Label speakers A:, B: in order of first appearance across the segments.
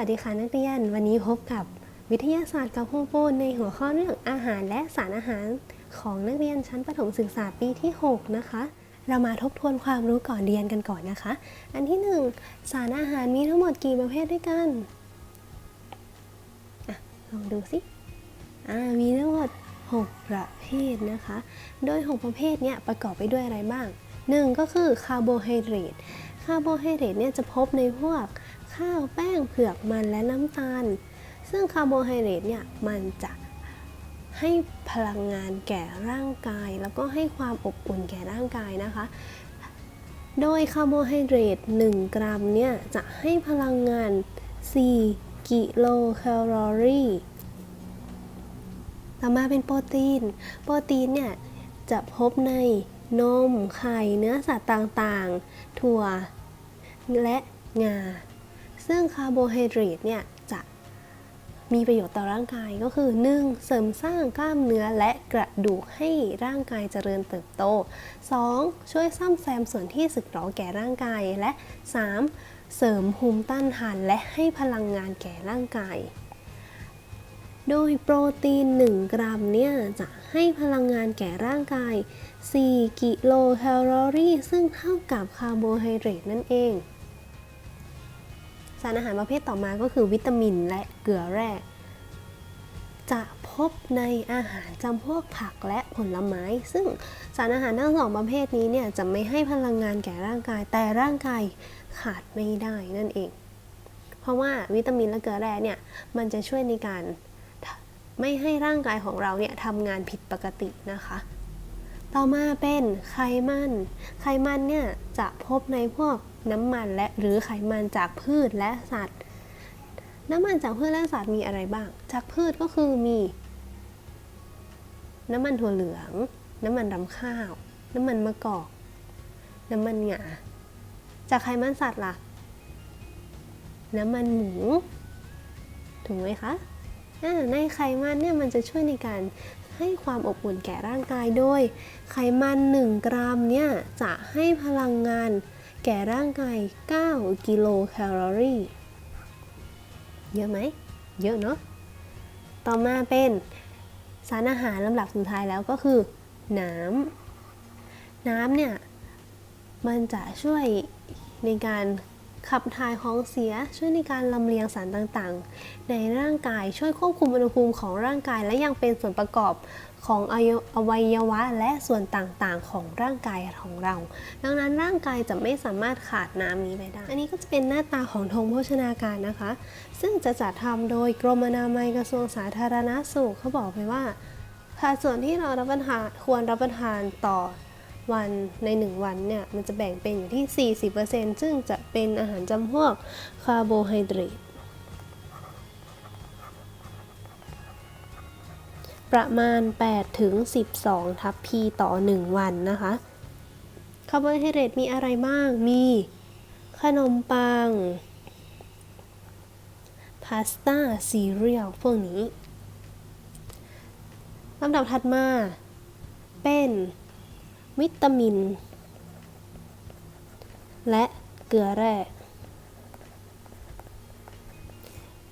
A: วัสดีค่ะนักเรียน วันนี้พบกับวิทยาศาสตร์กับครูปูนในหัวข้อเรื่องอาหารและสารอาหารของนักเรียนชั้นประถมศึกษาปีที่ 6 นะคะ เรามาทบทวนความรู้ก่อนเรียนกันก่อนนะคะ อันที่ 1 สารอาหารมีทั้งหมดกี่ประเภทด้วยกันอลองดูสิมีทั้งหมด 6 ประเภทนะคะ โดย 6 ประเภทเนี่ยประกอบไปด้วยอะไรบ้าง 1 ก็คือคาร์โบไฮเดรตคาร์โบไฮเดรตเนี่ยจะพบในพวก ข้าวแป้งเผือกมันและน้ำตาล ซึ่งคาร์โบไฮเดรตเนี่ยมันจะให้พลังงานแก่ร่างกาย แล้วก็ให้ความอบอุ่นแก่ร่างกายนะคะ โดยคาร์โบไฮเดรต1 กรัมเนี่ยจะให้พลังงาน 4 กิโลแคลอรี่ต่อมาเป็นโปรตีน โปรตีนเนี่ยจะพบในนม ไข่ เนื้อสัตว์ต่างๆ ถั่ว และงา ซึ่งคาร์โบไฮเดรตเนี่ยจะมีประโยชน์ต่อร่างกายก็คือ 1. เสริมสร้างกล้ามเนื้อและกระดูกให้ร่างกายเจริญเติบโต 2. ช่วยซ่อมแซมส่วนที่สึกหรอแก่ร่างกาย และ 3. เสริมภูมิต้านทานและให้พลังงานแก่ร่างกาย โดยโปรตีน 1 กรัมเนี่ยจะให้พลังงานแก่ร่างกาย 4 กิโลแคลอรี่ ซึ่งเท่ากับคาร์โบไฮเดรตนั่นเอง สารอาหารประเภทต่อมาก็คือวิตามินและเกลือแร่ จะพบในอาหารจำพวกผักและผลไม้ ซึ่งสารอาหารทั้งสองประเภทนี้เนี่ยจะไม่ให้พลังงานแก่ร่างกาย แต่ร่างกายขาดไม่ได้นั่นเอง เพราะว่าวิตามินและเกลือแร่เนี่ยมันจะช่วยในการไม่ให้ร่างกายของเราเนี่ยทำงานผิดปกตินะคะ ต่อมาเป็นไขมัน ไขมันเนี่ยจะพบในพวก น้ำมันและหรือไขมันจากพืชและสัตว์ น้ำมันจากพืชและสัตว์มีอะไรบ้าง จากพืชก็คือมี น้ำมันถั่วเหลือง น้ำมันรำข้าว น้ำมันมะกอก น้ำมันหงาจากไขมันสัตว์ล่ะ น้ำมันหมู ถูกไหมคะในไขมันเนี่ยมันจะช่วยในการให้ความอบอุ่นแก่ร่างกายโดย ไขมัน 1 กรัมเนี่ยจะให้พลังงาน แก่ร่างกาย 9 กิโลแคลอรี่ เยอะไหม เยอะเนาะ ต่อมาเป็นสารอาหารลำดับสุดท้ายแล้วก็คือ น้ำ น้ำเนี่ย มันจะช่วยในการ ขับถ่ายของเสียช่วยในการลำเลียงสารต่างๆ ในร่างกายช่วยควบคุมอุณหภูมิของร่างกายและยังเป็นส่วนประกอบของอวัยวะและส่วนต่างๆ ของร่างกายของเรา ดังนั้นร่างกายจะไม่สามารถขาดน้ำนี้ไปได้ อันนี้ก็จะเป็นหน้าตาของธงโภชนาการนะคะ ซึ่งจะจัดทำโดยกรมอนามัยกระทรวงสาธารณสุขเขาบอกไปว่าสัดส่วนที่เรารับประทานควรรับประทานต่อ วันใน 1 วันเนี่ยมันจะแบ่งเป็นอยู่ที่ 40%ซึ่งจะเป็นอาหารจำพวกคาร์โบไฮเดรตประมาณ 8 ถึง 12 ทัพพีต่อ 1 วันนะคะคาร์โบไฮเดรตมีอะไรบ้าง มีขนมปัง พาสต้า ซีเรียล พวกนี้ลำดับถัดมา เป็น วิตามิน และเกลือแร่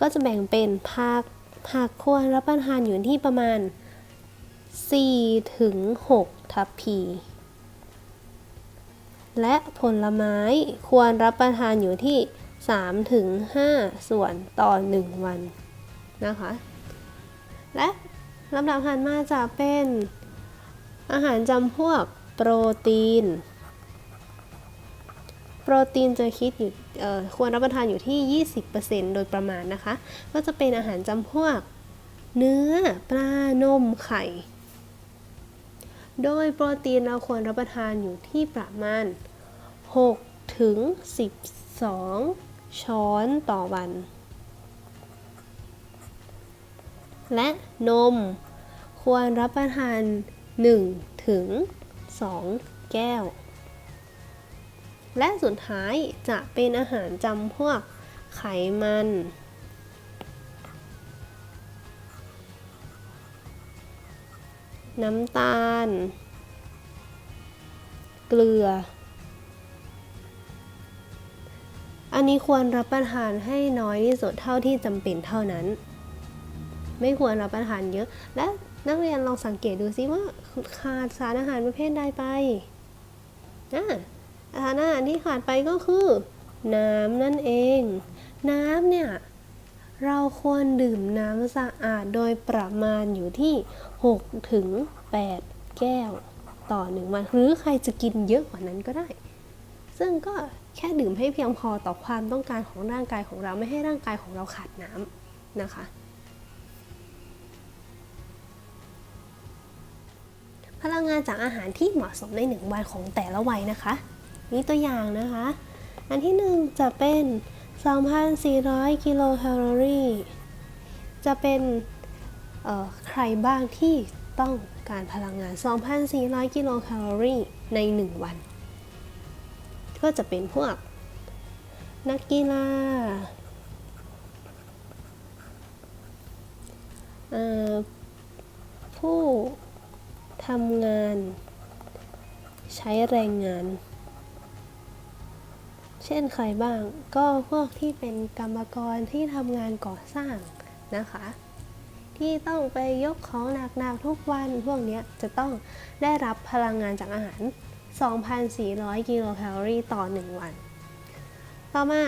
A: ก็จะแบ่งเป็นผักผักควรรับประทานอยู่ที่ประมาณ 4 ถึง 6 ทัพพี และผลไม้ควรรับประทานอยู่ที่ 3 ถึง 5 ส่วนต่อ 1 วันนะคะ และลำดับถัดมาจะเป็นอาหารจำพวก โปรตีน โปรตีนจะคิดอยู่ควรรับประทานอยู่ที่ 20%โดยประมาณนะคะ ก็จะเป็นอาหารจำพวก เนื้อปลานมไข่ โดยโปรตีนเราควรรับประทานอยู่ที่ประมาณ 6 ถึง 12 ช้อนต่อวัน และนมควรรับประทาน 1 ถึง 2 แก้ว และสุดท้ายจะเป็นอาหารจำพวกไขมัน น้ำตาล เกลือ อันนี้ควรรับประทานให้น้อยที่สุดเท่าที่จำเป็นเท่านั้น ไม่ควรรับประทานเยอะและ นักเรียนลองสังเกตดูซิว่าขาดสารอาหารประเภทใดไปอะสารอาหารที่ขาดไปก็คือ น้ำนั่นเอง น้ำเนี่ย เราควรดื่มน้ำสะอาดโดยประมาณอยู่ที่ 6 ถึง 8 แก้ว ต่อหนึ่งวัน หรือใครจะกินเยอะกว่านั้นก็ได้ ซึ่งก็แค่ดื่มให้เพียงพอต่อความต้องการของร่างกายของเราไม่ให้ร่างกายของเราขาดน้ำนะคะ พลังงานจากอาหารที่เหมาะสมในหนึ่งวันของแต่ละวัยนะคะ มีตัวอย่างนะคะ อันที่หนึ่งจะเป็น 2,400 กิโลแคลอรี่ จะเป็นใครบ้างที่ต้องการพลังงาน 2,400 กิโลแคลอรี่ใน 1 วัน ก็จะเป็นพวก นักกีฬาผู้ ทำงาน ใช้แรงงาน เช่นใครบ้าง ก็พวกที่เป็นกรรมกรที่ทำงานก่อสร้างนะคะ ที่ต้องไปยกของหนักๆทุกวันพวกนี้จะต้องได้รับพลังงานจากอาหาร 2,400 กิโลแคลอรี่ต่อ 1 วัน ต่อมา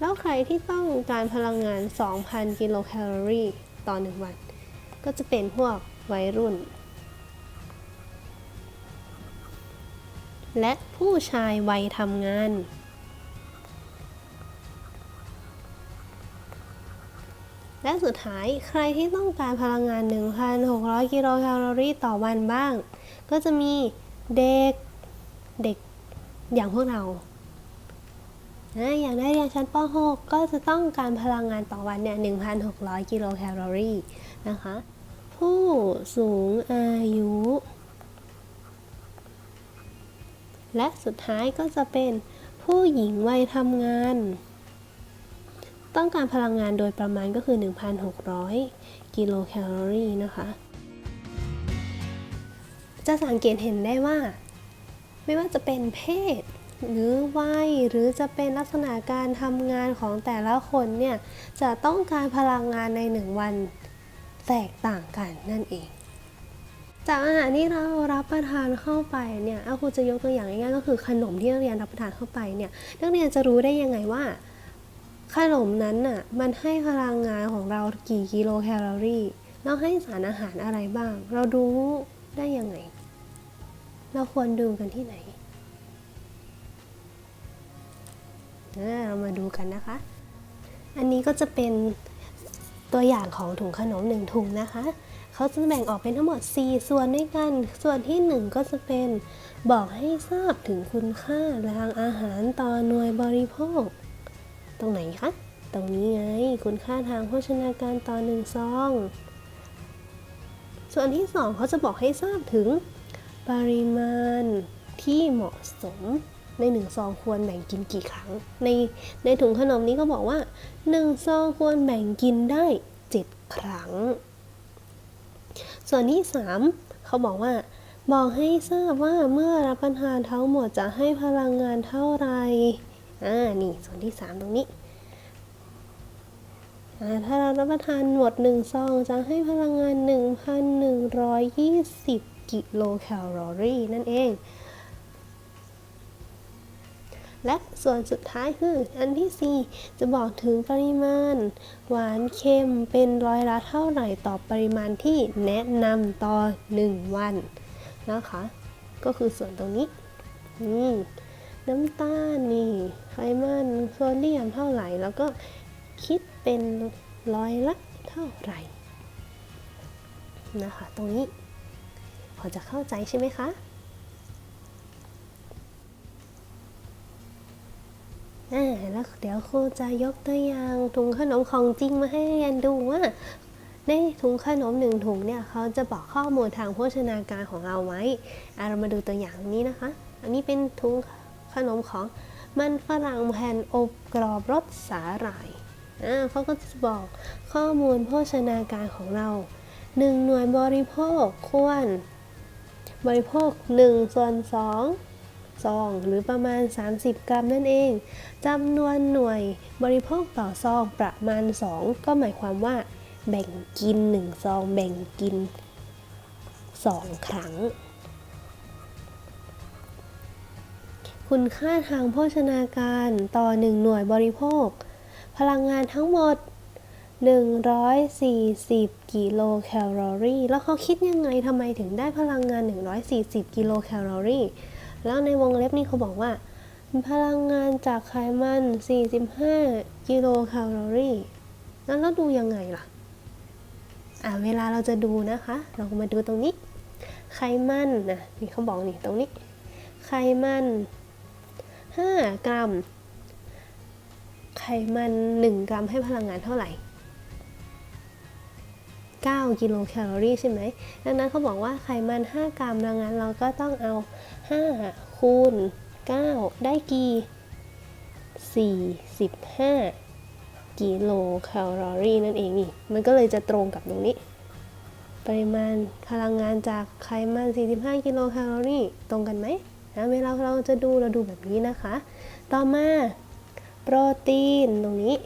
A: แล้วใครที่ต้องการพลังงาน 2,000 กิโลแคลอรี่ต่อ 1 วัน ก็จะเป็นพวก วัยรุ่น และผู้ชายวัยทำงาน และสุดท้ายใครที่ต้องการพลังงาน 1,600 กิโลแคลอรี่ต่อวันบ้าง ก็จะมีเด็ก เด็กอย่างพวกเรานะอย่างได้เรียนชั้นป .6 ก็จะต้องการพลังงานต่อวันเนี่ย 1,600 กิโลแคลอรี่นะคะ ผู้สูงอายุ และสุดท้ายก็จะเป็นผู้หญิงวัยทำงาน ต้องการพลังงานโดยประมาณก็คือ 1,600 กิโลแคลอรี่นะคะ จะสังเกตเห็นได้ว่า ไม่ว่าจะเป็นเพศ หรือวัยหรือจะเป็นลักษณะการทำงานของแต่ละคนเนี่ย จะต้องการพลังงานในหนึ่งวัน แตกต่างกันนั่นเอง จากอาหารที่เรารับประทานเข้าไปเนี่ยอาครูจะยกตัวอย่างง่ายๆก็คือขนมที่นักเรียนรับประทานเข้าไปเนี่ยนักเรียนจะรู้ได้ยังไงว่า ขนมนั้นน่ะมันให้พลังงานของเรากี่กิโลแคลอรี่เราให้สารอาหารอะไรบ้าง เรารู้ได้ยังไง เราควรดูกันที่ไหนเเรามาดูกันนะคะ อันนี้ก็จะเป็น ตัวอย่างของถุงขนมหนึ่งถุงนะคะ เขาจะแบ่งออกเป็นทั้งหมด 4 ส่วนด้วยกัน ส่วนที่ 1 ก็จะเป็นบอกให้ทราบถึงคุณค่าทางอาหารต่อหน่วยบริโภค ตรงไหนคะ ตรงนี้ไง คุณค่าทางโภชนาการต่อหนึ่งซอง ส่วนที่ 2 เขาจะบอกให้ทราบถึงปริมาณที่เหมาะสม ในหนึ่งซองควรแบ่งกินกี่ครั้ง ในในถุงขนมนี้ก็บอกว่าหนึ่งซองควรแบ่งกินได้ 7 ครั้ง ส่วนที่ 3 เขาบอกว่า บอกให้ทราบว่าเมื่อรับประทานทั้งหมดจะให้พลังงานเท่าไหร่อ่านี่ส่วนที่ 3 ตรงนี้ถ้าเรารับประทานหมด1ซองจะให้พลังงาน 1,120 กิโลแคลอรี่นั่นเอง และส่วนสุดท้ายคืออันที่ 4 จะบอกถึงปริมาณ หวานเค็มเป็นร้อยละเท่าไหร่ต่อปริมาณที่แนะนำต่อ 1 วันนะคะ ก็คือส่วนตรงนี้นี่น้ำตาลนี่ไขมันโซเดียมเท่าไหร่ แล้วก็คิดเป็นร้อยละเท่าไหร่นะคะ ตรงนี้พอจะเข้าใจใช่ไหมคะ อ่าแล้วเดี๋ยวครูจะยกตัวอย่างถุงขนมของจริงมาให้เรียนดูว่าในถุงขนมหนึ่งถุงเนี่ยเขาจะบอกข้อมูลทางโภชนาการของเราไว้เรามาดูตัวอย่างนี้นะคะ อันนี้เป็นถุงขนมของมันฝรั่งแผ่นอบกรอบรสสาหร่ายเขาก็จะบอกข้อมูลโภชนาการของเรา 1 หน่วยบริโภคควร บริโภค1ส่วน2 ซอง หรือประมาณ 30 กรัมนั่นเองจำนวนหน่วยบริโภคต่อซองประมาณ 2 ก็หมายความว่า แบ่งกิน 1 ซอง แบ่งกิน 2 ครั้ง คุณค่าทางโภชนาการต่อ 1 หน่วยบริโภค พลังงานทั้งหมด140 กิโลแคลอรี่ แล้วเขาคิดยังไงทำไมถึงได้พลังงาน 140 กิโลแคลอรี่ แล้วในวงเล็บนี่เขาบอกว่า พลังงานจากไขมัน 45 กิโลแคลอรี่แล้วเราดูยังไงล่ะ อ่าเวลาเราจะดูนะคะ เรามาดูตรงนี้ ไขมันนะนี่เขาบอกนี่ตรงนี้ ไขมัน 5 กรัม ไขมัน 1 กรัมให้พลังงานเท่าไหร่ 9 กิโลแคลอรี่ใช่ไหมดังนั้นเขาบอกว่าไขมัน 5 กรัมดังนั้นเราก็ต้องเอา 5 คูณ 9 ได้กี่45 กิโลแคลอรี่นั่นเองนี่ มันก็เลยจะตรงกับตรงนี้ ปริมาณพลังงานจากไขมัน 45 กิโลแคลอรี่ ตรงกันไหมนะเวลาเราจะดูเราดูแบบนี้นะคะ ต่อมา โปรตีนตรงนี้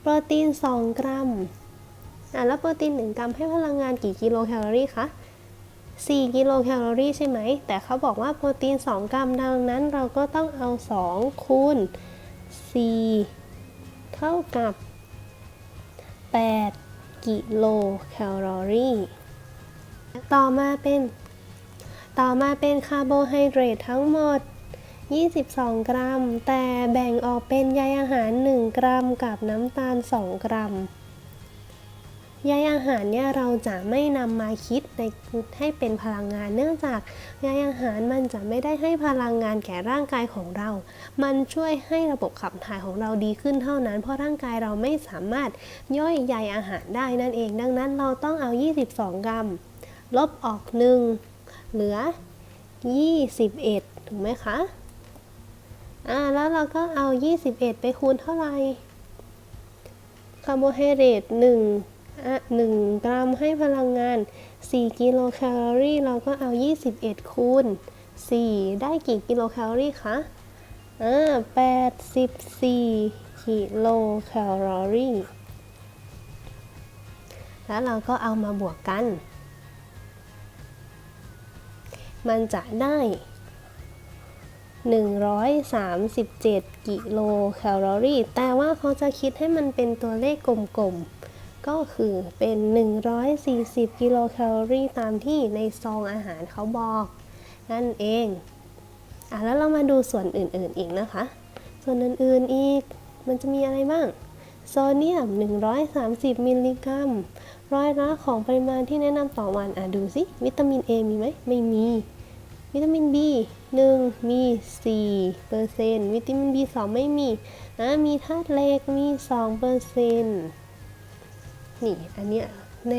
A: โปรตีน 2 กรัม แล้วโปรตีน1กรัมให้พลังงานกี่กิโลแคลอรี่คะ 4 กิโลแคลอรี่ใช่ไหม แต่เขาบอกว่าโปรตีน 2 กรัม ดังนั้นเราก็ต้องเอา 2 คูณ 4 เท่ากับ 8 กิโลแคลอรี่ ต่อมาเป็น ต่อมาเป็นคาร์โบไฮเดรตทั้งหมด 22 กรัม แต่แบ่งออกเป็นใยอาหาร 1 กรัม กับน้ำตาล 2 กรัม ใยอาหารเนี่ยเราจะไม่นำมาคิดในให้เป็นพลังงาน เนื่องจากใยอาหารมันจะไม่ได้ให้พลังงานแก่ร่างกายของเรา มันช่วยให้ระบบขับถ่ายของเราดีขึ้นเท่านั้น เพราะร่างกายเราไม่สามารถย่อยใยอาหารได้นั่นเอง ดังนั้นเราต้องเอา 22 กรัม ลบออก 1 เหลือ 21 ถูกไหมคะอ่าแล้วเราก็เอา 21 ไปคูณเท่าไหร่คาร์โบไฮเดรต1อะ 1 กรัมให้พลังงาน 4 กิโลแคลอรี่ เราก็เอา 21 คูณ 4 ได้กี่กิโลแคลอรี่คะอ่า84 กิโลแคลอรี่ แล้วเราก็เอามาบวกกัน มันจะได้ 137 กิโลแคลอรี่ แต่ว่าเขาจะคิดให้มันเป็นตัวเลขกลมๆ ก็คือเป็น 140 กิโลแคลอรี่ตามที่ในซองอาหารเขาบอก นั่นเองอะแล้วเรามาดูส่วนอื่นๆอีกนะคะ ส่วนอื่นๆอีกมันจะมีอะไรบ้าง โซเดียม 130 มิลลิกรัม ร้อยละของปริมาณที่แนะนำต่อวันอะดูสิ วิตามิน A มีไหม ไม่มี วิตามิน B 1 มี 4 เปอร์เซ็นต์ วิตามิน B 2 ไม่มีนะมีธาตุเหล็ก มี 2 เปอร์เซ็นต์ นี่อันเนี้ยใน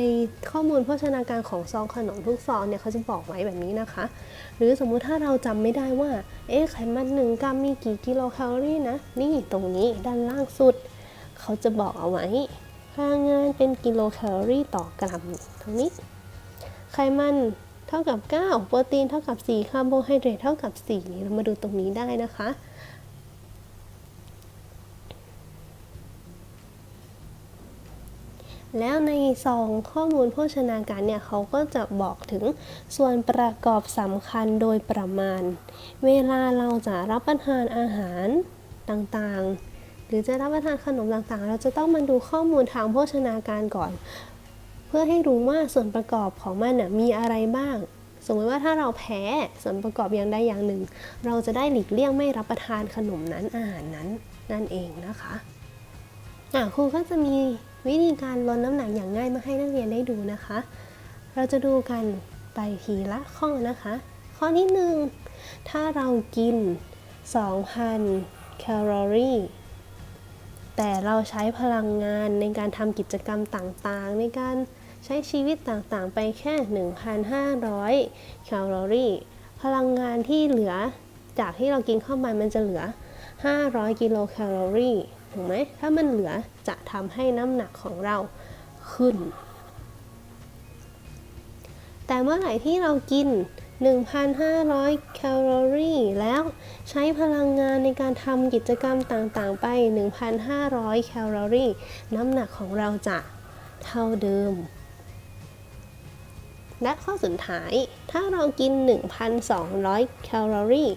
A: ข้อมูลโภชนาการของซองขนมทุกซองเนี่ยเขาจะบอกไว้แบบนี้นะคะ หรือสมมุติถ้าเราจำไม่ได้ว่า เอ๊ะไขมันหนึ่งกรัมมีกี่กิโลแคลอรี่นะ นี่ตรงนี้ด้านล่างสุด เขาจะบอกเอาไว้พลังงานเป็นกิโลแคลอรี่ต่อกรัมตรงนี้ ไขมันเท่ากับ 9 โปรตีนเท่ากับ 4 คาร์โบไฮเดรตเท่ากับ4นี่เรามาดูตรงนี้ได้นะคะ แล้วในซองข้อมูลโภชนาการเนี่ยเขาก็จะบอกถึงส่วนประกอบสำคัญโดยประมาณ เวลาเราจะรับประทานอาหารต่างๆ หรือจะรับประทานขนมต่างๆ เราจะต้องมาดูข้อมูลทางโภชนาการก่อน เพื่อให้รู้ว่าส่วนประกอบของมันน่ะมีอะไรบ้าง สมมติว่าถ้าเราแพ้ส่วนประกอบอย่างใดอย่างหนึ่ง เราจะได้หลีกเลี่ยงไม่รับประทานขนมนั้นอาหารนั้นนั่นเองนะคะอะครูก็จะมี วิธีการลดน้ำหนักอย่างง่ายมาให้นักเรียนได้ดูนะคะ เราจะดูกันไปทีละข้อนะคะ ข้อที่หนึ่งถ้าเรากิน 2,000 แคลอรี่แต่เราใช้พลังงานในการทำกิจกรรมต่างๆ ในการใช้ชีวิตต่างๆ ไปแค่ 1,500 แคลอรี่ พลังงานที่เหลือจากที่เรากินเข้าไปมันจะเหลือ 500 กิโลแคลอรี่ ถูกไหมถ้ามันเหลือจะทำให้น้ำหนักของเราขึ้น แต่เมื่อไหร่ที่เรากิน 1,500 แคลอรี่ แล้วใช้พลังงานในการทำกิจกรรมต่างๆ ไป 1,500 แคลอรี่ น้ำหนักของเราจะเท่าเดิม และข้อสุดท้าย ถ้าเรากิน 1,200 แคลอรี่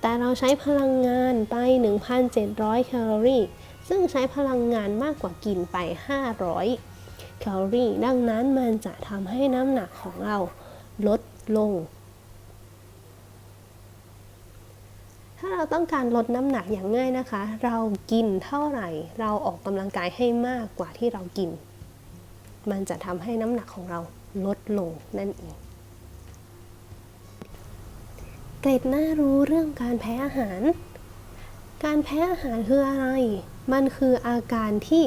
A: แต่เราใช้พลังงานไป 1,700 แคลอรี่ ซึ่งใช้พลังงานมากกว่ากินไป 500 แคลอรี่ ดังนั้นมันจะทำให้น้ำหนักของเราลดลง ถ้าเราต้องการลดน้ำหนักอย่างง่ายนะคะ เรากินเท่าไหร่ เราออกกำลังกายให้มากกว่าที่เรากิน มันจะทำให้น้ำหนักของเราลดลงนั่นเองเกร็ดน่ารู้เรื่องการแพ้อาหาร การแพ้อาหารคืออะไร มันคืออาการที่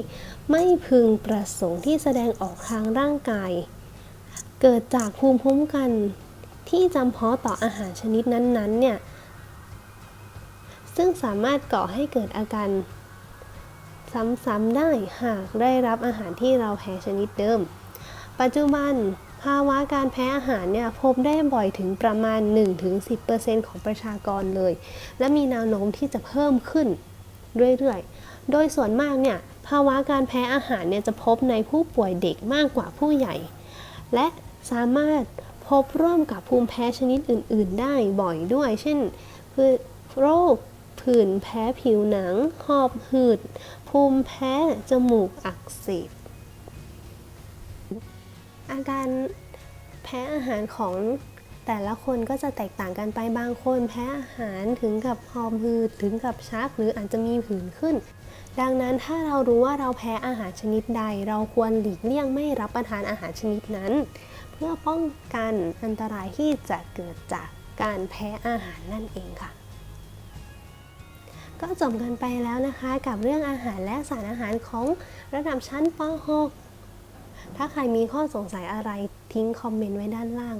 A: ไม่พึงประสงค์ที่แสดงออกทางร่างกาย เกิดจากภูมิคุ้มกันที่จำเพาะต่ออาหารชนิดนั้นๆเนี่ย ซึ่งสามารถก่อให้เกิดอาการซ้ำๆได้หากได้รับอาหารที่เราแพ้ชนิดเดิม ปัจจุบันภาวะการแพ้อาหารเนี่ยพบได้บ่อยถึงประมาณ 1-10%ของประชากรเลย และมีแนวโน้มที่จะเพิ่มขึ้นเรื่อยๆ โดยส่วนมากเนี่ยภาวะการแพ้อาหารเนี่ยจะพบในผู้ป่วยเด็กมากกว่าผู้ใหญ่ และสามารถพบร่วมกับภูมิแพ้ชนิดอื่น ๆ ได้บ่อยด้วย เช่นโรคผื่นแพ้ผิวหนัง หอบหืด ภูมิแพ้ จมูกอักเสบ อาการแพ้อาหารของ แต่ละคนก็จะแตกต่างกันไปบางคนแพ้อาหารถึงกับหอบหืดถึงกับชักหรืออาจจะมีผื่นขึ้น ดังนั้นถ้าเรารู้ว่าเราแพ้อาหารชนิดใด เราควรหลีกเลี่ยงไม่รับประทานอาหารชนิดนั้น เพื่อป้องกันอันตรายที่จะเกิดจากการแพ้อาหารนั่นเองค่ะก็จบกันไปแล้วนะคะกับเรื่องอาหารและสารอาหารของระดับชั้นป .6 ถ้าใครมีข้อสงสัยอะไรทิ้งคอมเมนต์ไว้ด้านล่าง